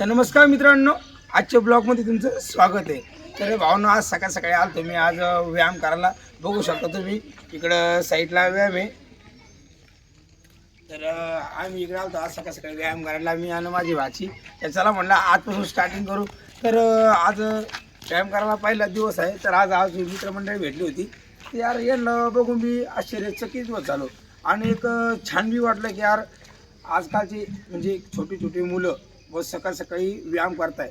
तर नमस्कार मित्रांनो आजच्या ब्लॉगमध्ये तुमचं स्वागत आहे. तर भावनो आज सकाळ सकाळी आलो तुम्ही आज व्यायाम करायला. बघू शकता तुम्ही इकडं साईडला व्यायाम आहे. तर आम्ही इकडे आलो आज सकाळ सकाळी व्यायाम करायला मी आणि माझी भाची. तर चला म्हणलं आजपासून स्टार्टिंग करू. तर आज व्यायाम करायला पहिला दिवस आहे. तर आज आज मित्रमंडळी भेटली होती. तर यार यांना बघून मी आश्चर्यचकित होत झालो. आणि एक छान बी वाटलं की यार आजकालची म्हणजे छोटी छोटी मुलं व सकाळ सकाळी व्यायाम करताय.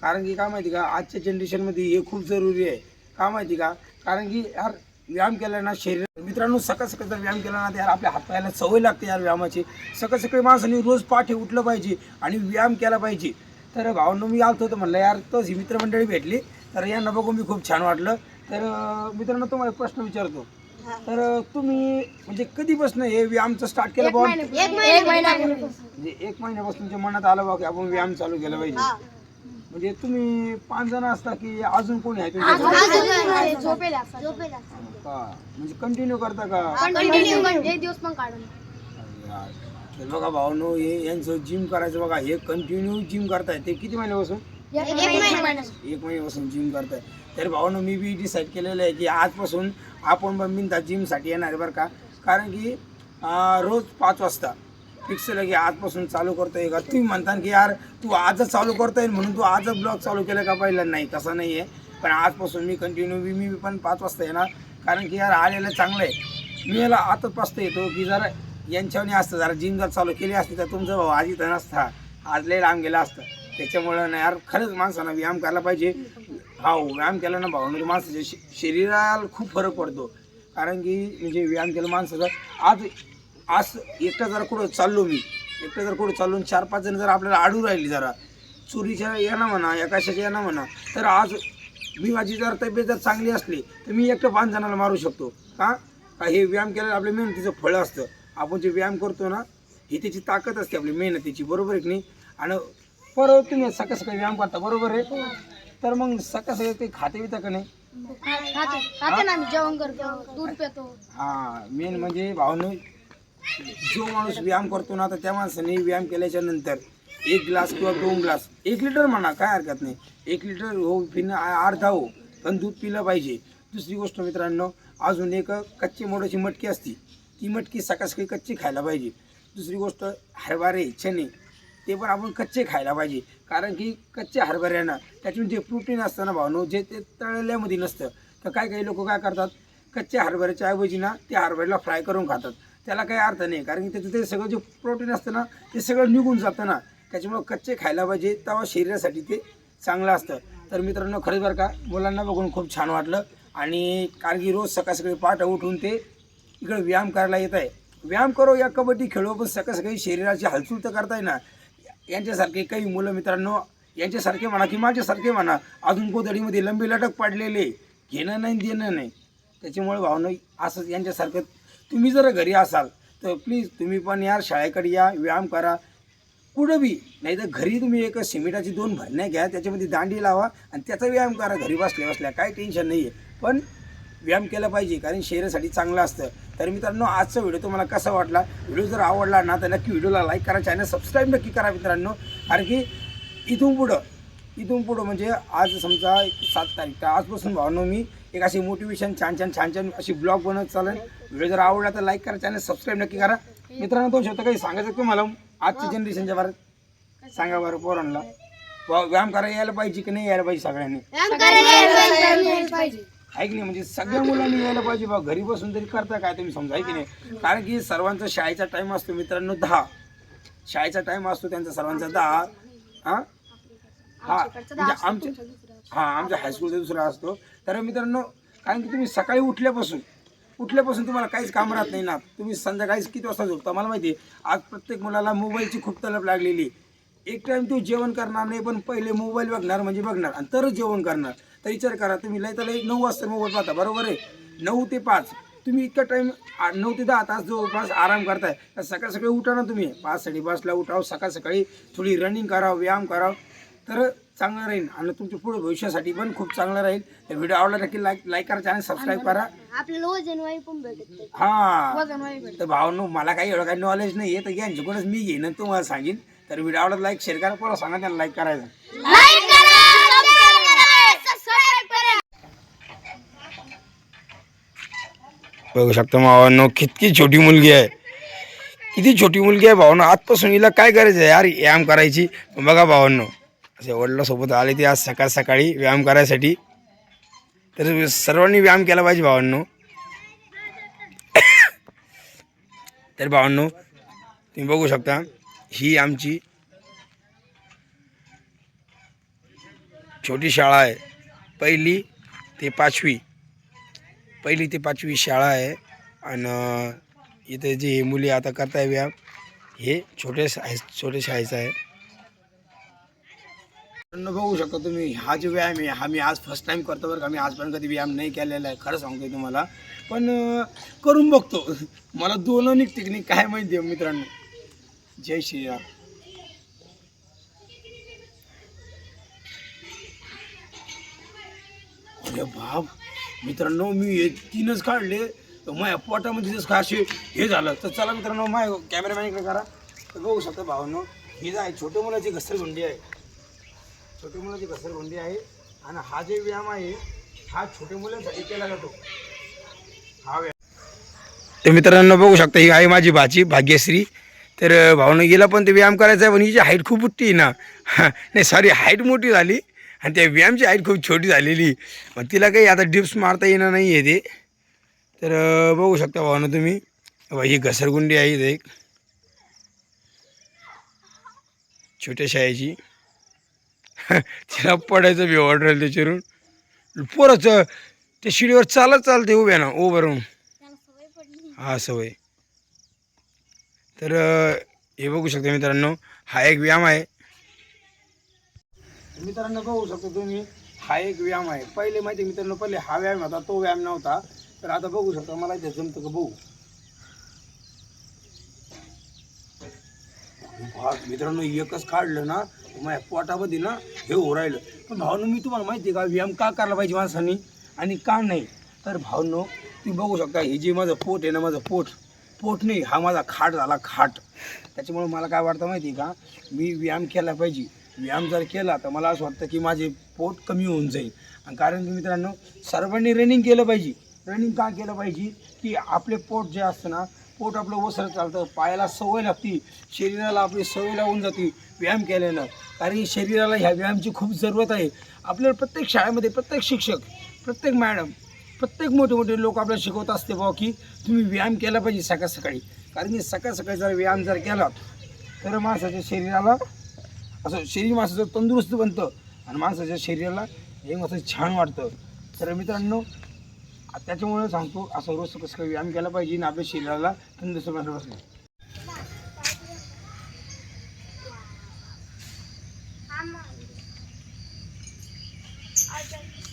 कारण की काय माहिती का आजच्या जनरेशनमध्ये हे खूप जरुरी आहे. का माहिती का कारण की यार व्यायाम केला ना शरीर मित्रांनो सकाळ सकाळ जर व्यायाम केला ना तर यार आपल्या हातपायाला सवय लागते यार व्यायामाची. सकाळ सकाळी माणसाने रोज पाठी उठलं पाहिजे आणि व्यायाम केला पाहिजे. तर भावांनो मी आलतो होतो म्हणलं यार तोच ही मित्रमंडळी भेटली. तर यांना बघून मी खूप छान वाटलं. तर मित्रांनो तुम्हाला एक प्रश्न विचारतो. तर तुम्ही म्हणजे कधीपासून हे व्यायामचं स्टार्ट केलं बॉल एक महिना म्हणजे एक महिन्यापासून तुमच्या मनात आलं बा की आपण व्यायाम चालू केला पाहिजे. म्हणजे तुम्ही पाच जण असता की अजून कोणी आहे तुमच्या झोपेला का? म्हणजे कंटिन्यू करता का? कंटिन्यू एक दिवस पण काढून. अरे यार. तर बघा भावनो हे यांचं जिम करायचं बघा. हे कंटिन्यू जिम करताय. ते किती महिन्यापासून? एक महिना. एक महिन्यापासून जिम करताय. तर भावानं मी बी डिसाईड केलेलं आहे की आजपासून आपण पण बिनता जिमसाठी येणार आहे बरं का. कारण की रोज पाच वाजता फिक्स की आजपासून चालू करतोय का? तुम्ही म्हणता की यार तू आजच चालू करतोय म्हणून तू आजच ब्लॉग चालू केलं का पहिला? नाही तसं नाही आहे. पण आजपासून मी कंटिन्यू मी मी पण पाच वाजता येणार. कारण की यार आलेलं चांगलं आहे. मी याला आताच पाचता येतो की जरा यांच्याने असतं जरा जिम जर चालू केली असती तर तुमचा भाऊ आधी तर नसता. आज लय लांब गेला असतं. त्याच्यामुळं ना यार खरंच माणसानं व्यायाम करायला पाहिजे. हा व्यायाम केला ना भाऊ म्हणजे माणसाच्या श- शरीराला खूप फरक पडतो. कारण की म्हणजे व्यायाम केलं माणसाचं. आज आज एकटा जर कुठं चाललो मी एकटं जर कुठं चाललो चार पाच जण जर आपल्याला आडू राहिली जरा चोरीच्या ना म्हणा एकाशाच्या येणं म्हणा तर आज मी माझी जर तब्येत जर चांगली असली तर मी एकटं पाच जणाला मारू शकतो. का? का हे व्यायाम केल्यावर आपल्या मेहनतीचं फळ असतं. आपण जे व्यायाम करतो ना ही त्याची ताकद असते आपली मेहनतीची. बरोबर आहे की नाही? आणि परत तुम्ही सकाळ सकाळी व्यायाम करता बरोबर आहे? तर मग सकाळ सकाळी काही खाते बिता का नाही? खाते खाते ना आम्ही जेवण करतो दूध पितो. हा मेन म्हणजे भावनो जो माणूस व्यायाम करतो ना तर त्या माणसाने व्यायाम केल्याच्यानंतर एक ग्लास किंवा दोन ग्लास एक लिटर म्हणा काय हरकत नाही. एक लिटर हो पिणं अर्धा हो पण दूध पिलं पाहिजे. दुसरी गोष्ट मित्रांनो अजून एक कच्ची मोडाची मटकी असती ती मटकी सकाळ सकाळी कच्ची खायला पाहिजे. दुसरी गोष्ट हरभरे चणे ते पण आपण कच्चे खायला पाहिजे. कारण की कच्च्या हरभऱ्यानं त्यातून जे प्रोटीन असतं ना भावनो जे ते तळल्यामध्ये नसतं. तर काही काही लोक काय करतात कच्च्या हरभऱ्याच्या ऐवजी ना ते हरभऱ्याला फ्राय करून खातात. त्याला काही अर्थ नाही. कारण की त्याचं ते सगळं जे प्रोटीन असतं ना ते सगळं निघून जातं ना. त्याच्यामुळं कच्चे खायला पाहिजे तेव्हा शरीरासाठी ते चांगलं असतं. तर मित्रांनो खरंच बरं का मुलांना बघून खूप छान वाटलं. आणि कारण की रोज सकाळ सकाळी पाठ उठून ते इकडं व्यायाम करायला येत आहे. व्यायाम करो या कबड्डी खेळो पण सकाळ सकाळी शरीराची हालचाल तर करताय ना. यांच्यासारखे काही मुलं मित्रांनो यांच्यासारखे म्हणा की माझ्यासारखे म्हणा अजून गोधडीमध्ये लंबी लटक पाडलेले घेणं नाही देणं नाही. त्याच्यामुळे भावना असंच यांच्यासारखं. तुम्ही जर घरी असाल तर प्लीज तुम्ही पण या शाळेकडे या व्यायाम करा. कुठं बी नाही तर घरी तुम्ही एक सिमेंटाची दोन भरण्या घ्या त्याच्यामध्ये दांडी लावा आणि त्याचा व्यायाम करा. घरी बसल्या बसल्या काही टेन्शन नाही आहे पण व्यायाम केला पाहिजे कारण शरीरासाठी चांगलं असतं. तर मित्रांनो आजचा व्हिडिओ तुम्हाला कसा वाटला? व्हिडिओ जर आवडला ना तर नक्की व्हिडिओला लाईक करा चॅनल सबस्क्राईब नक्की करा मित्रांनो. कारण की इथून पुढं इथून पुढं म्हणजे आज समजा सात तारीख तर आजपासून भावनो मी एक अशी मोटिवेशन छान छान छान छान अशी ब्लॉग बनवत चालेल व्हिडिओ जर आवडला तर लाईक करा चॅनल सबस्क्राईब नक्की करा. मित्रांनो दोन शब्द काही सांगायचं तुम्हाला? आजच्या जनरेशनच्या बारे सांगा बरं पोरांना. व्यायाम करायला यायला पाहिजे की नाही यायला पाहिजे सगळ्यांनी? नाही म्हणजे सगळ्या मुलांनी यायला पाहिजे बा. घरी बसून तरी करता काय तुम्ही समजा की नाही कारण की सर्वांचा शाळेचा टाइम असतो मित्रांनो दहा. शाळेचा टाइम असतो त्यांचा सर्वांचा दहा. हा? हा. म्हणजे आमच्या हा आमच्या हायस्कूलचा दुसरा असतो. तर मित्रांनो कारण की तुम्ही सकाळी उठल्यापासून उठल्यापासून तुम्हाला काहीच काम राहत नाही ना. तुम्ही संध्याकाळी किती वाजता झोपता मला माहिती आहे. आज प्रत्येक मुलाला मोबाईलची खूप तलप लागलेली. एक टाइम तू जेवण करणार नाही पण पहिले मोबाईल बघणार म्हणजे बघणार. आणि तरच जेवण करणार. तर विचार करा तुम्ही लय तर लय नऊ वाजता मोबाईल पाहता बरोबर आहे? नऊ ते पाच. तुम्ही इतका टाईम नऊ ते दहा तास जवळपास आराम करताय. तर सकाळ सकाळी उठा ना तुम्ही. पाच साडेपाचला उठाव सकाळ सकाळी थोडी रनिंग करावं व्यायाम करावं. तर चांगलं राहील आणि तुमच्यापुढे भविष्यासाठी पण खूप चांगलं राहील. तर व्हिडिओ आवडला नक्की लाईक लाईक करा चॅनल सबस्क्राईब करा. आपल्याला वजन वाई पण भेटत नाही. हा. वजन वाई भेटत तर भावनो मला काही एवढं काही नॉलेज नाही आहे तर यांच्याकडूनच मी घेईन आणि तुम्हाला सांगेन. तर व्हिडिओ आवडत लाईक शेअर करा. परत सांगा त्यांना लाईक करायचं लाईक करा सबस्क्राइब करा बघू शकता भावांनो किती छोटी मुलगी आहे. किती छोटी मुलगी आहे भावांनो आजपासून हिला काय करायचं आहे यार व्यायाम करायची. बघा भावांनो असे वडिलासोबत आले ते आज सकाळ सकाळी व्यायाम करायसाठी. तर सर्वांनी व्यायाम केला पाहिजे भावांनो. तर भावांनो तुम्ही बघू शकता ही आमची छोटी शाळा आहे. पहिली ते पाचवी. पहिली ते पाचवी शाळा आहे. आणि इथे जे मुली आता करताय व्यायाम हे छोटे शाळे छोटे शाळेचं आहे. बघू शकता तुम्ही हा जो व्यायाम आहे हा मी आज फर्स्ट टाइम करतो बरं का. मी आजपर्यंत कधी व्यायाम नाही केलेला आहे खरं सांगतोय तुम्हाला. पण करून बघतो. मला दोन टेक्निक काय माहिती आहे मित्रांनो. जय श्रीराम अरे बाप. मित्रांनो मी हे तीनच काढले. तर माझ्या पोटामध्ये जसं काय असे हे झालं तर चला मित्रांनो माय कॅमेरामॅनकडे करा. तर बघू शकता भावांनो ही आहे छोट्या मुलाची घसरगुंडी आहे. छोट्या मुलाची घसरगुंडी आहे. आणि हा जे व्यायाम आहे हा छोट्या मुलांसाठी केला जातो. हा व्यायाम. तर मित्रांनो बघू शकता ही आहे माझी भाची भाग्यश्री. तर भावनं गेला पण ते व्यायाम करायचा आहे पण हिची हाईट खूप मोठी आहे ना. नाही सॉरी हाईट मोठी झाली. आणि त्या व्यायामची हाईट खूप छोटी झालेली. मग तिला काही आता डिप्स मारता येणार नाही आहे ते. तर बघू शकता भावनं तुम्ही. बघा, ही घसरगुंडी आहे इथे एक. छोट्या शाळेची. तिला पडायचं बी ऑर्डर त्याच्यावरून. पोरच त्या शिडीवर चालत चालते उभ्या ना उभं राहून. हा सवय. तर हे बघू शकता मित्रांनो हा एक व्यायाम आहे. मित्रांनो बघू शकतो तुम्ही हा एक व्यायाम आहे. पहिले माहिती आहे मित्रांनो पहिले हा व्यायाम होता तो व्यायाम नव्हता. तर आता बघू शकता मला इथे जमतं का बघू? मित्रांनो एकच काढलं ना माझ्या पोटामध्ये ना हे ओरायलं राहिलं. पण भावनो मी तुम्हाला माहिती आहे का व्यायाम का करायला पाहिजे माणसांनी आणि का नाही? तर भावनो तुम्ही बघू शकता हे जे माझं पोट आहे ना माझं पोट पोट नाही हा माझा खाट झाला खाट. त्याच्यामुळे मला काय वाटतं माहिती आहे का मी व्यायाम केला पाहिजे. व्यायाम जर केला तर मला असं वाटतं की माझे पोट कमी होऊन जाईल. आणि कारण की मित्रांनो सर्वांनी रनिंग केलं पाहिजे. रनिंग का केलं पाहिजे? की आपले पोट जे असतं ना पोट आपलं ओसर चालतं पायाला सवय लागती शरीराला आपली सवय लागून जाते व्यायाम केल्यानं. कारण की शरीराला ह्या व्यायामची खूप जरूरत आहे. आपल्याला प्रत्येक शाळेमध्ये प्रत्येक शिक्षक प्रत्येक मॅडम प्रत्येक मोठे मोठे लोक आपल्याला शिकवत असते बा की तुम्ही व्यायाम केला पाहिजे सकाळ सकाळी. कारण की सकाळ सकाळी जर व्यायाम जर केला तर माणसाच्या शरीराला असं शरीर माणसाचं तंदुरुस्त बनतं आणि माणसाच्या शरीराला हे असं छान वाटतं. तर मित्रांनो त्याच्यामुळे सांगतो असं रोज कसं काही व्यायाम केला पाहिजे आणि आपल्या शरीराला तंदुरुस्त बनायला पाहिजे.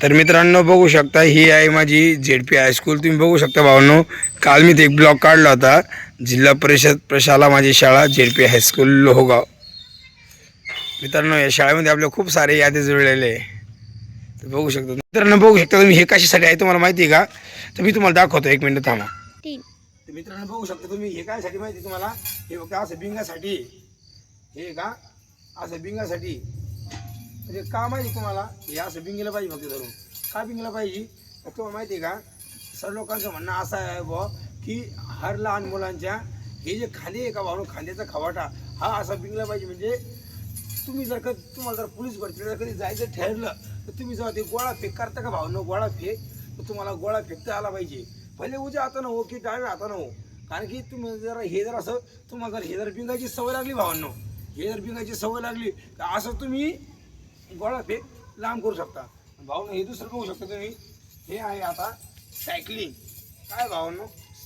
तर मित्रांनो बघू शकता ही आहे माझी झेड पी हायस्कूल तुम्ही बघू शकता भावांनो काल मी ते एक ब्लॉग काढला होता. जिल्हा परिषद प्रशाला माझी शाळा झेड पी हायस्कूल लोहगाव. मित्रांनो या शाळेमध्ये आपल्या खूप सारे यादी जुळलेले आहे. तर बघू शकता. मित्रांनो बघू शकता तुम्ही हे कशासाठी आहे तुम्हाला माहिती आहे का? तर मी तुम्हाला दाखवतो एक मिनिट थांबा. मित्रांनो बघू शकता तुम्ही हे कायसाठी माहिती तुम्हाला? हे बघा असं बिंगासाठी. हे का? असं बिंगासाठी. म्हणजे का माहिती तुम्हाला? हे असं बिंगेलं पाहिजे फक्त धरून. का बिंगलं पाहिजे? तुम्हाला माहिती आहे का? सर्व लोकांचं म्हणणं असं आहे बुवा की हर लहान मुलांच्या हे जे खाली आहे का भाऊ खांद्याचा खवाटा हा असा बिंगला पाहिजे. म्हणजे तुम्ही जर का तुम्हाला जर पोलीस भरती जर कधी जायचं ठरलं तर तुम्ही जेव्हा ते गोळा फेक करता का भावनं? गोळा फेक. तर तुम्हाला गोळा फेकता आला पाहिजे. पहिले उद्या हातानं हो की डाव्या हातानं हो कारण की तुम्ही जर हे जर असं तुम्हाला जर हे जर बिंगाची सवय लागली भावांनो हे जर बिंगाची सवय लागली तर असं तुम्ही गोळा फेक लांब करू शकता. भावनं हे दुसरं बघू शकता तुम्ही. हे आहे आता सायकलिंग. काय भावांनो?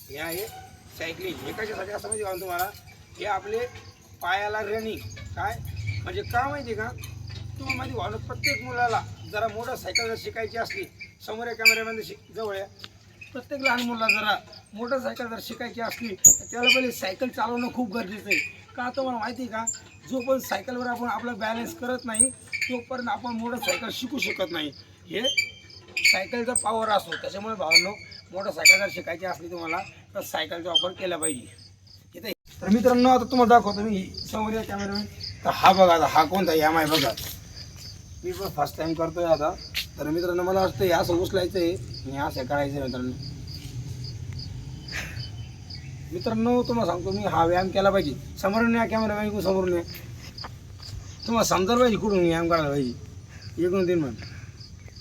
हे आहे सायकलिंग. हे कशासाठी असं म्हणजे भाऊ तुम्हाला? हे आपले पायाला रनिंग. काय? म्हणजे का माहिती का? तुम्हाला माहिती भावनं प्रत्येक मुलाला जरा मोटरसायकल जर शिकायची असली समोर या कॅमेऱ्यामध्ये शिक जवळ या. प्रत्येक लहान मुलाला जरा मोटरसायकल जर शिकायची असली तर त्याला पहिले सायकल चालवणं खूप गरजेचं आहे. का तुम्हाला माहिती आहे का? जो पण सायकलवर आपण आपला बॅलन्स करत नाही तोपर्यंत आपण मोटरसायकल शिकू शकत नाही. हे सायकलचा पॉवर असतो. त्याच्यामुळे भावांनो मोटरसायकल जर शिकायची असली तुम्हाला तर सायकलचा वापर केला पाहिजे. तर मित्रांनो आता तुम्हाला दाखवतो मी समोर या कॅमेऱ्यामध्ये तर हा बघा आता हा कोणता एम आहे बघा. मी पण फर्स्ट टाइम करतोय आता. तर मित्रांनो मला वाटतं हे असं उचलायचं आहे आणि असं करायचं आहे मित्रांनो. मित्रांनो तुम्हाला सांगतो मी हा व्यायाम केला पाहिजे. समोरून या कॅमेरा मॅन समोरून या तुम्हाला समजायला पाहिजे कुठून व्यायाम करायला पाहिजे. एक दोन तीन म्हण.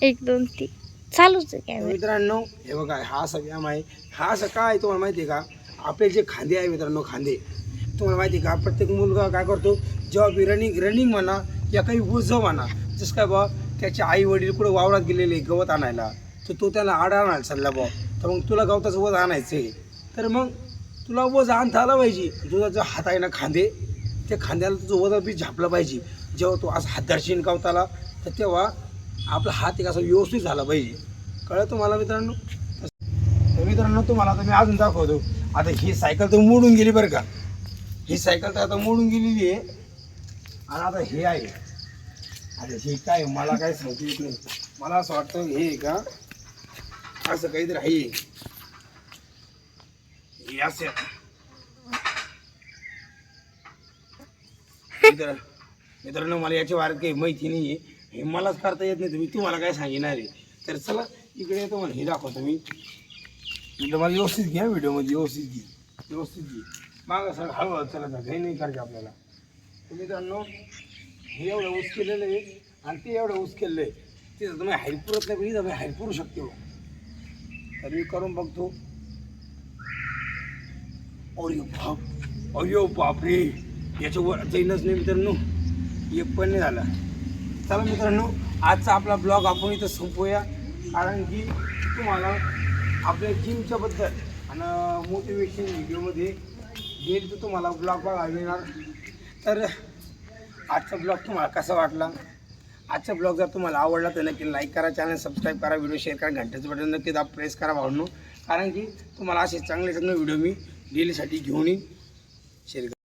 एक दोन तीन. चालूच आहे मित्रांनो हे बघा हा असा व्यायाम आहे. हा असं काय आहे तुम्हाला माहिती आहे का? आपले जे खांदे आहे मित्रांनो खांदे. तुम्हाला माहिती का? प्रत्येक मुलगा काय करतो? जेव्हा बी रनिंग रनिंग म्हणा या काही उजव म्हणा जसं काय बा त्याचे आई वडील कुठं वावरात गेलेले गवत आणायला तर तो त्याला आड आणायला चालला बा तर मग तुला गवताचं वज आणायचं आहे. तर मग तुला वज आणता आला पाहिजे. तुझा जो हात आहे ना खांदे त्या खांद्याला तुझं वजा बी झापलं पाहिजे. जेव्हा तो असं हात दर्शन गवताला तर तेव्हा आपला हात एक असा व्यवस्थित झाला पाहिजे. कळलं तुम्हाला मित्रांनो? तर मित्रांनो तुम्हाला आता मी अजून दाखवतो. आता ही सायकल तर मोडून गेली बरं का? ही सायकल तर आता मोडून गेलेली आहे. आणि आता हे आहे. आता हे काय? मला काय सांगता येत नाही. मला असं वाटतं हे आहे का? असं काहीतरी आहे. हे असं मित्र मित्रांनो मला याच्या वाऱ्यात काही माहिती नाही आहे हे मलाच करता येत नाही. तुम्ही तुम्हाला काय सांगणार आहे? तर चला इकडे येतो मला. हे दाखवतो मी. मला व्यवस्थित घ्या. व्हिडिओमध्ये व्यवस्थित घे. व्यवस्थित घे. मागं सर हळूहळू चला काही नाही करायचं आपल्याला. तुम्ही मित्रांनो हे एवढं ऊस केलेलं आहे. आणि ते एवढं ऊस केलेलं आहे. तिथं तुम्ही हाईट पुरत नाही पण इथं मी हाईट पुरू शकतो तर मी करून बघतो. अयो बाप. अयो बापरे. याच्यावर जाईनच नाही मित्रांनो. एक पण नाही झाला. चला मित्रांनो आजचा आपला ब्लॉग आपण इथं संपूया. कारण की तुम्हाला आपल्या जिमच्याबद्दल आणि मोटिवेशन व्हिडिओमध्ये येईल तर तुम्हाला ब्लॉग बघा मिळणार. तर आजचा ब्लॉग तुम्हाला कसा वाटला? आजचा ब्लॉग जर तुम्हाला आवडला तर नक्की लाईक करा चॅनल सबस्क्राईब करा व्हिडिओ शेअर करा घंट्याचं बटन नक्की दाब प्रेस करा भावनो. कारण की तुम्हाला असे चांगले चांगले व्हिडिओ मी डेलीसाठी घेऊन येईन. शेअर